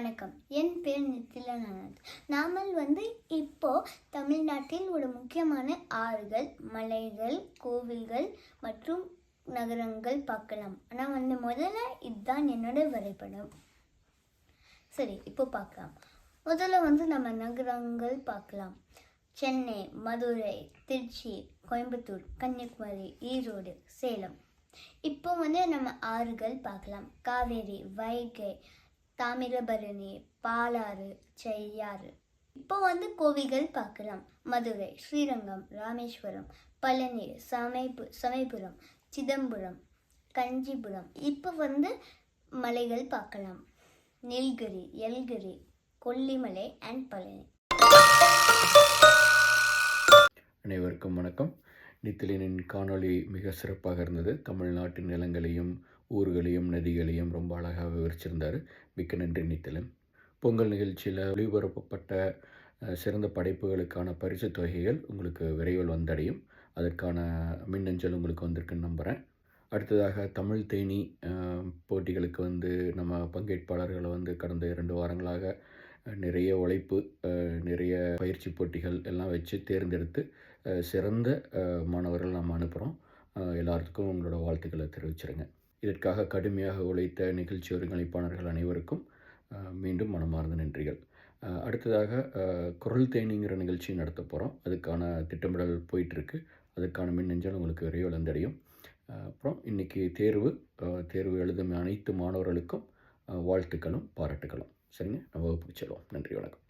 வணக்கம். என் பேர் நித்திலநாத் நாமல் வந்து இப்போ தமிழ்நாட்டில் ஒரு முக்கியமான ஆறுகள் மலைகள் கோவில்கள் மற்றும் நகரங்கள் பார்க்கலாம். ஆனால் வந்து முதல்ல இதுதான் என்னோட வரைபடம். சரி இப்போ பார்க்கலாம். முதல்ல வந்து நம்ம நகரங்கள் பார்க்கலாம். சென்னை மதுரை திருச்சி கோயம்புத்தூர் கன்னியாகுமரி ஈரோடு சேலம். இப்போ வந்து நம்ம ஆறுகள் பார்க்கலாம். காவேரி வைகை தாமிரபரணி பாலாறு செய்யாறு. இப்போ வந்து கோவில்கள் பார்க்கலாம். மதுரை ஸ்ரீரங்கம் ராமேஸ்வரம் பழனி சமைப்பு சமயபுரம் சிதம்பரம் கஞ்சிபுரம். இப்போ வந்து மலைகள் பார்க்கலாம். நீல்கிரி எல்கிரி கொல்லிமலை அண்ட் பழனி. அனைவருக்கும் வணக்கம். நித்திலினின் காணொளி மிக சிறப்பாக இருந்தது. தமிழ்நாட்டின் நிலங்களையும் ஊர்களையும் நதிகளையும் ரொம்ப அழகாக விவரிச்சிருந்தார். மிக்க நன்றி நித்திலன். பொங்கல் நிகழ்ச்சியில் ஒளிபரப்பப்பட்ட சிறந்த படைப்புகளுக்கான பரிசுத் தொகைகள் உங்களுக்கு விரைவில் வந்தடையும். அதற்கான மின்னஞ்சல் உங்களுக்கு வந்திருக்குன்னு நம்புகிறேன் அடுத்ததாக தமிழ் தேனி போட்டிகளுக்கு வந்து நம்ம பங்கேற்பாளர்களை வந்து கடந்த இரண்டு வாரங்களாக நிறைய உழைப்பு நிறைய பயிற்சி போட்டிகள் எல்லாம் வச்சு தேர்ந்தெடுத்து சிறந்த மாணவர்கள் நம்ம அனுப்புகிறோம் எல்லாத்துக்கும் உங்களோட வாழ்த்துக்களை தெரிவிச்சிருங்க. இதற்காக கடுமையாக உழைத்த நிகழ்ச்சி ஒருங்கிணைப்பாளர்கள் அனைவருக்கும் மீண்டும் மனமார்ந்த நன்றிகள். அடுத்ததாக குரல் தேனிங்கிற நிகழ்ச்சி நடத்த போகிறோம் அதுக்கான திட்டமிடல் போயிட்டுருக்கு. அதுக்கான மின்னஞ்சல் உங்களுக்கு விரைவில் வந்தடையும். அப்புறம் இன்றைக்கி தேர்வு தேர்வு எழுதும் அனைத்து மாணவர்களுக்கும் வாழ்த்துக்களும் பாராட்டுகளும் சரிங்க? நம்ம வகுப்புக்கு செல்வோம். நன்றி வணக்கம்.